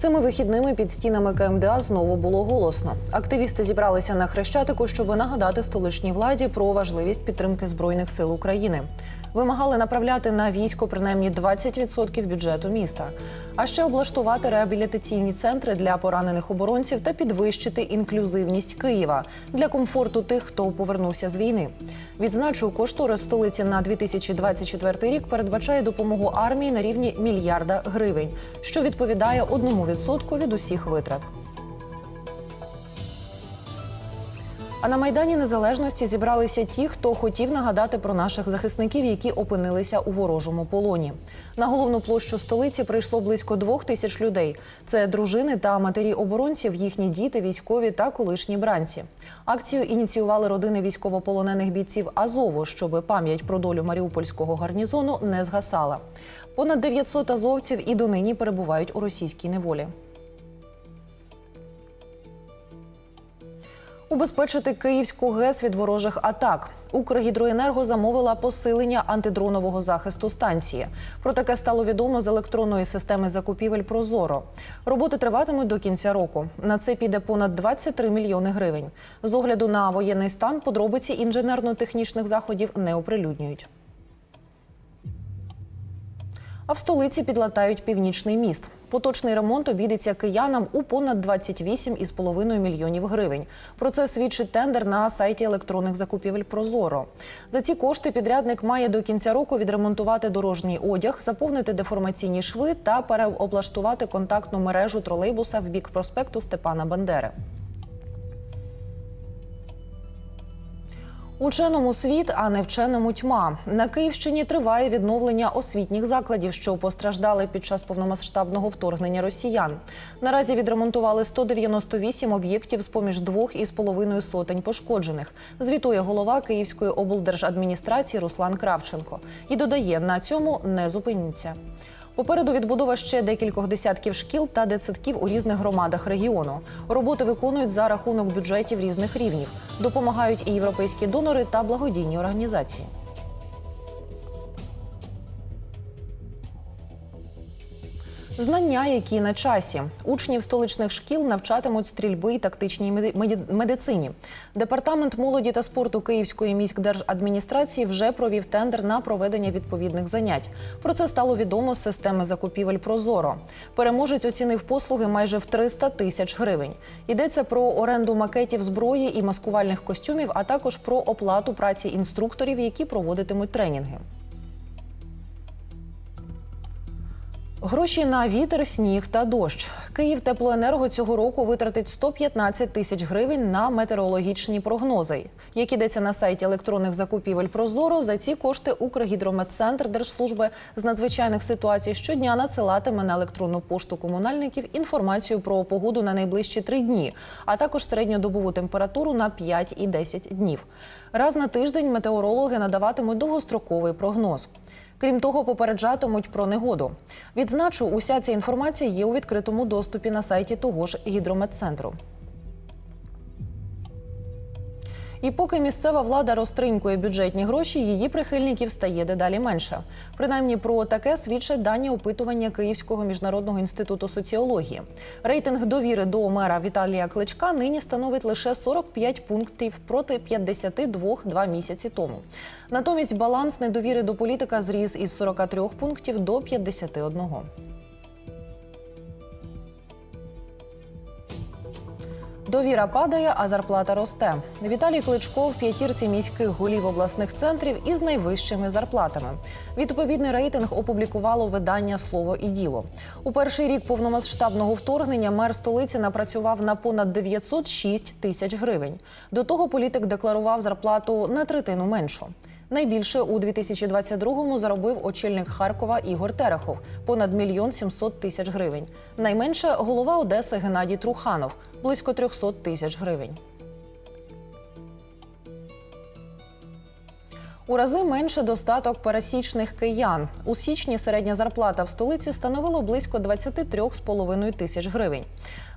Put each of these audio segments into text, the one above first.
Цими вихідними під стінами КМДА знову було голосно. Активісти зібралися на хрещатику, щоб нагадати столичній владі про важливість підтримки збройних сил України. Вимагали направляти на військо принаймні 20% бюджету міста, а ще облаштувати реабілітаційні центри для поранених оборонців та підвищити інклюзивність Києва для комфорту тих, хто повернувся з війни. Відзначу, кошторис столиці на 2024 рік передбачає допомогу армії на рівні мільярда гривень, що відповідає 1% від усіх витрат. А на майдані незалежності зібралися ті, хто хотів нагадати про наших захисників, які опинилися у ворожому полоні. На головну площу столиці прийшло близько двох тисяч людей. Це дружини та матері оборонців, їхні діти, військові та колишні бранці. Акцію ініціювали родини військовополонених бійців Азову, щоб пам'ять про долю маріупольського гарнізону не згасала. Понад 900 азовців і донині перебувають у російській неволі. Убезпечити Київську ГЕС від ворожих атак. Укргідроенерго замовила посилення антидронового захисту станції. Про таке стало відомо з електронної системи закупівель Прозоро. Роботи триватимуть до кінця року. На це піде понад 23 мільйони гривень. З огляду на воєнний стан подробиці інженерно-технічних заходів не оприлюднюють. А в столиці підлатають північний міст. Поточний ремонт обійдеться киянам у понад 28,5 мільйонів гривень. Про це свідчить тендер на сайті електронних закупівель Прозоро. За ці кошти підрядник має до кінця року відремонтувати дорожній одяг, заповнити деформаційні шви та переоблаштувати контактну мережу тролейбуса в бік проспекту Степана Бандери. Ученому світ, а не вченому тьма. На Київщині триває відновлення освітніх закладів, що постраждали під час повномасштабного вторгнення росіян. Наразі відремонтували 198 об'єктів з поміж двох із половиною сотень пошкоджених. Звітує голова Київської облдержадміністрації Руслан Кравченко і додає, на цьому не зупиніться. Попереду відбудова ще декількох десятків шкіл та дитсадків у різних громадах регіону. Роботи виконують за рахунок бюджетів різних рівнів. Допомагають і європейські донори та благодійні організації. Знання, які на часі учнів столичних шкіл навчатимуть стрільби і тактичній меди- медицині. Департамент молоді та спорту Київської міськдержадміністрації вже провів тендер на проведення відповідних занять. Про це стало відомо з системи закупівель Прозоро. Переможець оцінив послуги майже в 300 тисяч гривень. Йдеться про оренду макетів зброї і маскувальних костюмів, а також про оплату праці інструкторів, які проводитимуть тренінги. Гроші на вітер, сніг та дощ. Київ теплоенерго цього року витратить 115 тисяч гривень на метеорологічні прогнози. Як ідеться на сайті електронних закупівель Прозоро, за ці кошти Укргідрометцентр Держслужби з надзвичайних ситуацій щодня надсилатиме на електронну пошту комунальників інформацію про погоду на найближчі три дні, а також середньодобову температуру на 5 і 10 днів. Раз на тиждень метеорологи надаватимуть довгостроковий прогноз. Крім того, попереджатимуть про негоду. Відзначу, уся ця інформація є у відкритому доступі на сайті того ж гідрометцентру. І поки місцева влада розтринькує бюджетні гроші, її прихильників стає дедалі менше. Принаймні про таке свідчать дані опитування Київського міжнародного інституту соціології. Рейтинг довіри до мера Віталія Кличка нині становить лише 45 пунктів проти 52 два місяці тому. Натомість баланс недовіри до політика зріс із 43 пунктів до 51. Довіра падає, а зарплата росте. Віталій Кличко в п'ятірці міських голів обласних центрів із найвищими зарплатами. Відповідний рейтинг опублікувало видання Слово і діло. У перший рік повномасштабного вторгнення мер столиці напрацював на понад 906 тисяч гривень. До того політик декларував зарплату на третину меншу. Найбільше у 2022-му заробив очільник Харкова Ігор Терехов понад мільйон 700 тисяч гривень. Найменше голова Одеси Геннадій Труханов близько 300 тисяч гривень. У рази менше достаток пересічних киян. У січні середня зарплата в столиці становила близько 23,5 тисяч гривень.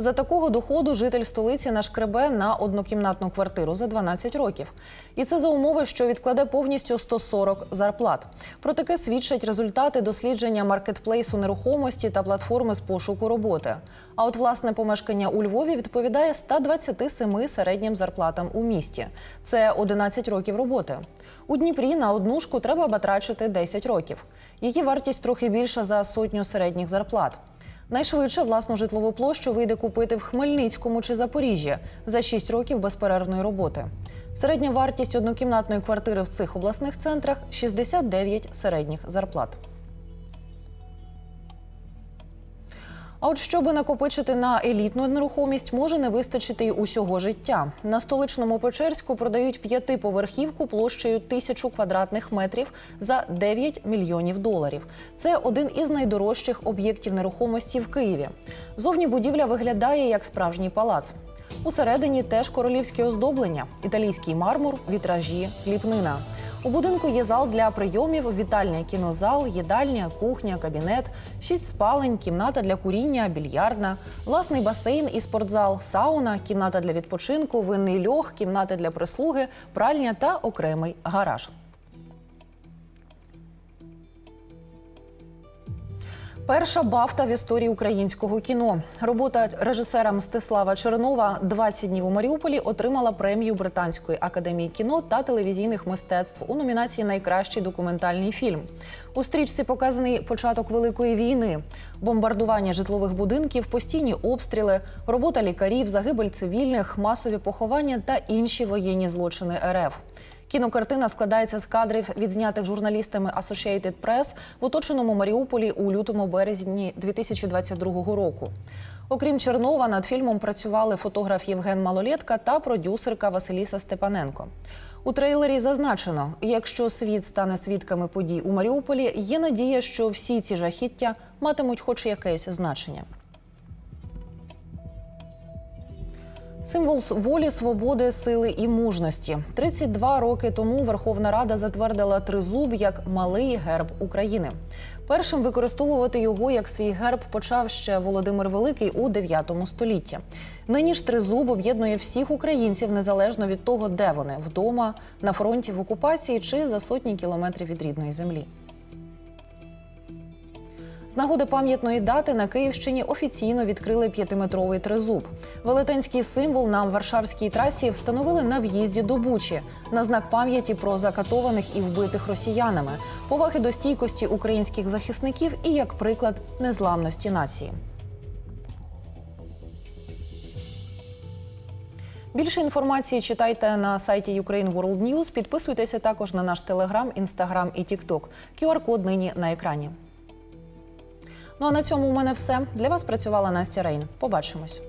За такого доходу житель столиці нашкребе на однокімнатну квартиру за 12 років. І це за умови, що відкладе повністю 140 зарплат. Про таке свідчать результати дослідження маркетплейсу нерухомості та платформи з пошуку роботи. А от власне помешкання у Львові відповідає 127 середнім зарплатам у місті. Це 11 років роботи. У Дніпрі на однушку треба батрачити 10 років. Її вартість трохи більша за сотню середніх зарплат. Найшвидше власну житлову площу вийде купити в Хмельницькому чи Запоріжжі за 6 років безперервної роботи. Середня вартість однокімнатної квартири в цих обласних центрах 69 середніх зарплат. А от щоби накопичити на елітну нерухомість, може не вистачити й усього життя. На столичному Печерську продають п'ятиповерхівку площею тисячу квадратних метрів за 9 мільйонів доларів. Це один із найдорожчих об'єктів нерухомості в Києві. Зовні будівля виглядає як справжній палац. Усередині теж королівське оздоблення, італійський мармур, вітражі, ліпнина. У будинку є зал для прийомів, вітальня кінозал, їдальня, кухня, кабінет, шість спалень, кімната для куріння, більярдна, власний басейн і спортзал, сауна, кімната для відпочинку, винний льох, кімната для прислуги, пральня та окремий гараж. Перша бафта в історії українського кіно. Робота режисера Мстислава Чернова «20 днів у Маріуполі отримала премію Британської академії кіно та телевізійних мистецтв у номінації Найкращий документальний фільм. У стрічці показаний початок великої війни, бомбардування житлових будинків, постійні обстріли, робота лікарів, загибель цивільних, масові поховання та інші воєнні злочини РФ. Кінокартина складається з кадрів, відзнятих журналістами Associated Press в оточеному Маріуполі у лютому березні 2022 року. Окрім Чернова, над фільмом працювали фотограф Євген Малолєтка та продюсерка Василіса Степаненко. У трейлері зазначено: якщо світ стане свідками подій у Маріуполі, є надія, що всі ці жахіття матимуть хоч якесь значення. Символ волі, свободи, сили і мужності. 32 роки тому Верховна Рада затвердила тризуб як малий герб України. Першим використовувати його як свій герб почав ще Володимир Великий у 9 столітті. Нині ж тризуб об'єднує всіх українців незалежно від того, де вони вдома, на фронті в окупації чи за сотні кілометрів від рідної землі. Нагоди пам'ятної дати на Київщині офіційно відкрили п'ятиметровий тризуб. Велетенський символ на Варшавській трасі встановили на в'їзді до Бучі на знак пам'яті про закатованих і вбитих росіянами, поваги до стійкості українських захисників і як приклад незламності нації. Більше інформації читайте на сайті Ukraine World News. Підписуйтеся також на наш телеграм, інстаграм і тікток. QR-код нині на екрані. Ну а на цьому у мене все. Для вас працювала Настя Рейн. Побачимось.